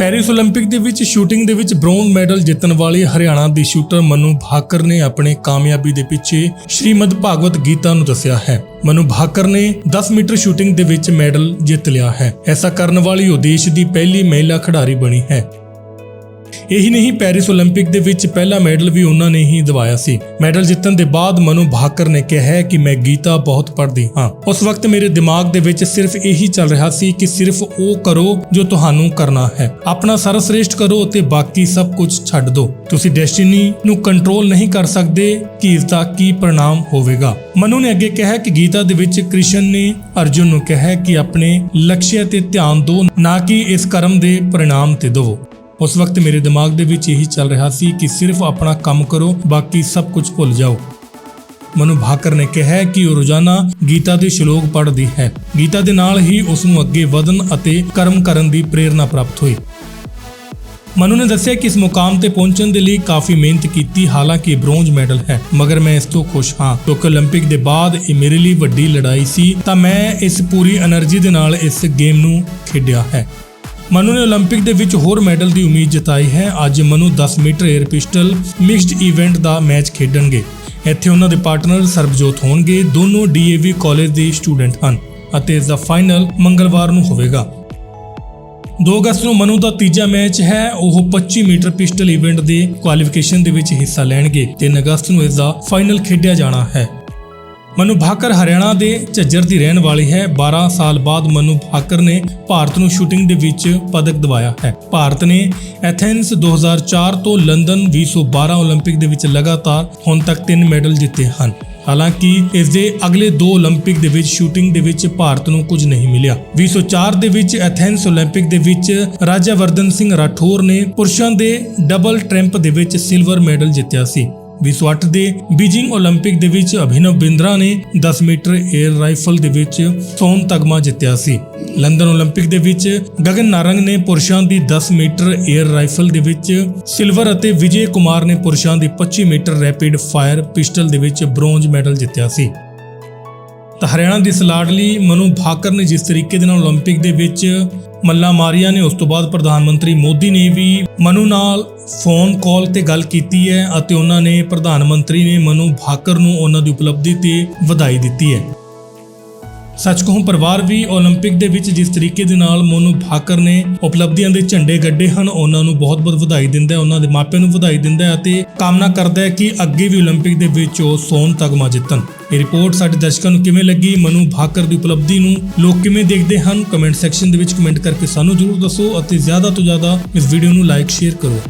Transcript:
Paris 올림픽 ਦੇ ਵਿੱਚ shooting ਦੇ ਵਿੱਚ ਬ੍ਰੌਂਜ਼ ਮੈਡਲ ਜਿੱਤਣ ਵਾਲੀ ਹਰਿਆਣਾ ਦੀ ਸ਼ੂਟਰ ਮਨੂ ਭਾਕਰ ਨੇ ਆਪਣੇ ਕਾਮਯਾਬੀ ਦੇ ਪਿੱਛੇ ਸ਼੍ਰੀਮਦ ਭਾਗਵਤ ਗੀਤਾ ਨੂੰ ਦੱਸਿਆ ਹੈ ਮਨੂ ਭਾਕਰ ਨੇ 10 ਮੀਟਰ ਸ਼ੂਟਿੰਗ ਦੇ ਵਿੱਚ ਮੈਡਲ ਜਿੱਤ ਲਿਆ ਹੈ ਐਸਾ ਕਰਨ ਵਾਲੀ ਉਹ ਦੇਸ਼ ਦੀ ਪਹਿਲੀ ਮਹਿਲਾ ਖਿਡਾਰੀ ਬਣੀ ਹੈ ਇਹੀ ਨਹੀਂ, ਪੈਰਿਸ 올림픽 ਦੇ ਵਿੱਚ ਪਹਿਲਾ ਮੈਡਲ ਵੀ ਉਹਨਾਂ ਨੇ ਹੀ ਦਿਵਾਇਆ ਸੀ। ਮੈਡਲ ਜਿੱਤਣ ਦੇ ਬਾਅਦ ਮਨੂ ਭਾਕਰ ਨੇ ਕਿਹਾ ਕਿ ਮੈਂ ਗੀਤਾ ਬਹੁਤ ਪੜ੍ਹਦੀ ਹਾਂ। ਉਸ ਵਕਤ ਮੇਰੇ ਦਿਮਾਗ ਦੇ ਵਿੱਚ ਸਿਰਫ ਇਹੀ ਚੱਲ ਰਿਹਾ ਸੀ ਕਿ ਸਿਰਫ ਉਹ ਕਰੋ ਜੋ ਤੁਹਾਨੂੰ ਕਰਨਾ ਹੈ। ਆਪਣਾ ਸਰਵਸ਼੍ਰੇਸ਼ਟ ਕਰੋ ਤੇ ਬਾਕੀ ਸਭ ਕੁਝ ਛੱਡ ਦਿਓ। ਤੁਸੀਂ ਡੈਸਟੀਨੀ ਨੂੰ ਕੰਟਰੋਲ ਨਹੀਂ ਕਰ ਸਕਦੇ ਕਿ ਇਸ ਦਾ ਕੀ ਪ੍ਰਣਾਮ ਹੋਵੇਗਾ? ਮਨੂ ਨੇ ਅੱਗੇ ਕਿਹਾ ਕਿ ਗੀਤਾ ਦੇ ਵਿੱਚ ਕ੍ਰਿਸ਼ਨ ਨੇ ਅਰਜੁਨ ਨੂੰ ਕਿਹਾ ਕਿ ਆਪਣੇ ਲਕਸ਼ਯ ਤੇ ਧਿਆਨ ਦਿਓ, ਨਾ ਕਿ ਇਸ ਕਰਮ ਦੇ ਪ੍ਰਣਾਮ ਤੇ ਦਿਓ ਉਸ ਵਕਤ ਮੇਰੇ ਦਿਮਾਗ ਦੇ ਵਿੱਚ ਇਹੀ ਚੱਲ ਰਿਹਾ ਸੀ ਕਿ ਸਿਰਫ ਆਪਣਾ ਕੰਮ ਕਰੋ, ਬਾਕੀ ਸਭ ਕੁਝ ਭੁੱਲ ਜਾਓ। ਮਨੂ ਭਾਕਰ ਨੇ ਕਿਹਾ ਕਿ ਉਹ ਰੋਜ਼ਾਨਾ ਗੀਤਾ ਦੇ ਸ਼ਲੋਕ ਪੜ੍ਹਦੀ ਹੈ। ਗੀਤਾ ਦੇ ਨਾਲ ਹੀ ਉਸ ਨੂੰ ਅੱਗੇ ਵਧਣ ਅਤੇ ਕਰਮ ਕਰਨ ਦੀ ਪ੍ਰੇਰਣਾ ਪ੍ਰਾਪਤ ਹੋਈ। ਮਨੂ ਨੇ ਦੱਸਿਆ ਕਿ ਇਸ ਮੁਕਾਮ ਤੇ ਪਹੁੰਚਣ ਦੇ ਲਈ ਕਾਫੀ ਮਿਹਨਤ ਕੀਤੀ, ਹਾਲਾਂਕਿ ਬ੍ਰੌਂਜ ਮੈਡਲ ਹੈ। ਮਗਰ ਮੈਂ ਇਸ ਤੋਂ ਖੁਸ਼ ਹਾਂ। ਕਿਉਂਕਿ 올림픽 ਦੇ ਬਾਅਦ ਇਹ ਮੇਰੇ ਲਈ ਵੱਡੀ ਲੜਾਈ ਸੀ, ਤਾਂ ਮੈਂ ਇਸ ਪੂਰੀ એનર્ਜੀ ਦੇ ਨਾਲ ਇਸ ਗੇਮ ਨੂੰ ਖੇਡਿਆ ਹੈ। ਮਨੂ ਨੇ 올림픽 ਦੇ ਵਿੱਚ ਹੋਰ ਮੈਡਲ ਦੀ ਉਮੀਦ ਜਤਾਈ ਹੈ। ਅੱਜ Manu 10 metre air pistol mixed event ਦਾ ਮੈਚ ਖੇਡਣਗੇ। ਇੱਥੇ ਉਹਨਾਂ ਦੇ ਪਾਰਟਨਰ ਸਰਬਜੋਤ ਹੋਣਗੇ। ਦੋਨੋਂ ਡੀਏਵੀ ਕਾਲਜ ਦੇ ਸਟੂਡੈਂਟ ਹਨ ਅਤੇ ਇਸ ਦਾ ਫਾਈਨਲ ਮੰਗਲਵਾਰ ਨੂੰ ਹੋਵੇਗਾ। 2 ਅਗਸਤ ਨੂੰ ਮਨੂ ਦਾ ਤੀਜਾ ਮੈਚ ਹੈ। ਉਹ 25 ਮੀਟਰ ਪਿਸਟਲ ਇਵੈਂਟ ਦੇ ਕੁਆਲੀਫਿਕੇਸ਼ਨ ਦੇ ਵਿੱਚ ਹਿੱਸਾ ਲੈਣਗੇ। 3 ਅਗਸਤ ਨੂੰ ਇਸ ਦਾ ਫਾਈਨਲ ਖੇਡਿਆ ਜਾਣਾ ਹੈ। ਮਨੂ ਭਾਕਰ ਹਰਿਆਣਾ ਦੇ ਝੱਜਰ ਦੀ ਰਹਿਣ ਵਾਲੀ ਹੈ 12 ਸਾਲ ਬਾਅਦ ਮਨੂ ਭਾਕਰ ਨੇ ਭਾਰਤ ਨੂੰ ਸ਼ੂਟਿੰਗ ਦੇ ਵਿੱਚ ਪਦਕ ਦਿਵਾਇਆ ਹੈ ਭਾਰਤ ਨੇ ਐਥੈਂਸ 2004 ਤੋਂ ਲੰਡਨ 2012 올림픽 ਦੇ ਵਿੱਚ ਲਗਾਤਾਰ ਹੁਣ ਤੱਕ 3 ਮੈਡਲ ਜਿੱਤੇ ਹਨ ਹਾਲਾਂਕਿ ਇਸ ਦੇ ਅਗਲੇ ਦੋ 올림픽 ਦੇ ਵਿੱਚ ਸ਼ੂਟਿੰਗ ਦੇ ਵਿੱਚ ਭਾਰਤ ਨੂੰ ਕੁਝ ਨਹੀਂ ਮਿਲਿਆ 2004 ਦੇ ਵਿੱਚ ਐਥੈਂਸ 올림픽 ਦੇ ਵਿੱਚ ਰਾਜਾਵਰਧਨ ਸਿੰਘ ਰਾਠੌਰ ਨੇ ਪੁਰਸ਼ਾਂ ਦੇ ਡਬਲ ਟ੍ਰੈਂਪ ਦੇ ਵਿੱਚ ਸਿਲਵਰ ਮੈਡਲ ਜਿੱਤਿਆ ਸੀ 2008 ਦੇ ਬੀਜਿੰਗ 올림픽 ਦੇ ਵਿੱਚ ਅਭਿਨਵ ਬਿੰਦਰਾ ਨੇ 10 ਮੀਟਰ 에ਅਰ ਰਾਈਫਲ ਦੇ ਵਿੱਚ ਸੋਨ ਤਗਮਾ ਜਿੱਤਿਆ ਸੀ। ਲੰਡਨ 올림픽 ਦੇ ਵਿੱਚ ਗਗਨ ਨਾਰੰਗ ਨੇ ਪੁਰਸ਼ਾਂ ਦੀ 10 ਮੀਟਰ 에ਅਰ ਰਾਈਫਲ ਦੇ ਵਿੱਚ ਸਿਲਵਰ ਅਤੇ ਵਿਜੇ ਕੁਮਾਰ ਨੇ ਪੁਰਸ਼ਾਂ ਦੀ 25 ਮੀਟਰ ਰੈਪਿਡ ਫਾਇਰ ਪਿਸਟਲ ਦੇ ਵਿੱਚ ਬ੍ਰੌਂਜ ਮੈਡਲ ਜਿੱਤਿਆ ਸੀ। ਤਾਂ ਹਰਿਆਣਾ ਦੀ ਸਲਾਡਲੀ ਮਨੂ ਭਾਕਰ ਨੇ ਜਿਸ ਤਰੀਕੇ ਦੇ ਨਾਲ 올림픽 ਦੇ ਵਿੱਚ ਮੱਲਾ ਮਾਰੀਆ ਨੇ ਉਸ ਤੋਂ ਬਾਅਦ ਪ੍ਰਧਾਨ ਮੰਤਰੀ ਮੋਦੀ ਨੇ ਵੀ ਮਨੂ ਨਾਲ ਫੋਨ ਕਾਲ ਤੇ ਗੱਲ ਕੀਤੀ ਹੈ ਅਤੇ ਉਹਨਾਂ ਨੇ ਪ੍ਰਧਾਨ ਮੰਤਰੀ ਨੇ ਮਨੂ ਭਾਕਰ ਨੂੰ ਉਹਨਾਂ ਦੀ ਉਪਲਬਧੀ ਤੇ ਵਧਾਈ ਦਿੱਤੀ ਹੈ ਸੱਚ ਕਹੂੰ ਪਰਿਵਾਰ ਵੀ 올림픽 ਦੇ ਵਿੱਚ ਜਿਸ ਤਰੀਕੇ ਦੇ ਨਾਲ ਮੋਨੂ ਭਾਕਰ ਨੇ ਉਪਲਬਧੀਆਂ ਦੇ ਝੰਡੇ ਗੱਡੇ ਹਨ ਉਹਨਾਂ ਨੂੰ ਬਹੁਤ-ਬਹੁਤ ਵਧਾਈ ਦਿੰਦਾ ਹੈ ਉਹਨਾਂ ਦੇ ਮਾਪਿਆਂ ਨੂੰ ਵਧਾਈ ਦਿੰਦਾ ਹੈ ਅਤੇ ਕਾਮਨਾ ਕਰਦਾ ਹੈ ਕਿ ਅੱਗੇ ਵੀ 올림픽 ਦੇ ਵਿੱਚ ਉਹ ਸੋਨ ਤਗਮਾ ਜਿੱਤਣ ਇਹ ਰਿਪੋਰਟ ਸਾਡੇ ਦਰਸ਼ਕਾਂ ਨੂੰ ਕਿਵੇਂ ਲੱਗੀ ਮਨੂ ਭਾਕਰ ਦੀ ਉਪਲਬਧੀ ਨੂੰ ਲੋਕ ਕਿਵੇਂ ਦੇਖਦੇ ਹਨ ਕਮੈਂਟ ਸੈਕਸ਼ਨ ਦੇ ਵਿੱਚ ਕਮੈਂਟ ਕਰਕੇ ਸਾਨੂੰ ਜਰੂਰ ਦੱਸੋ ਅਤੇ ਜ਼ਿਆਦਾ ਤੋਂ ਜ਼ਿਆਦਾ ਇਸ ਵੀਡੀਓ ਨੂੰ ਲਾਈਕ ਸ਼ੇਅਰ ਕਰੋ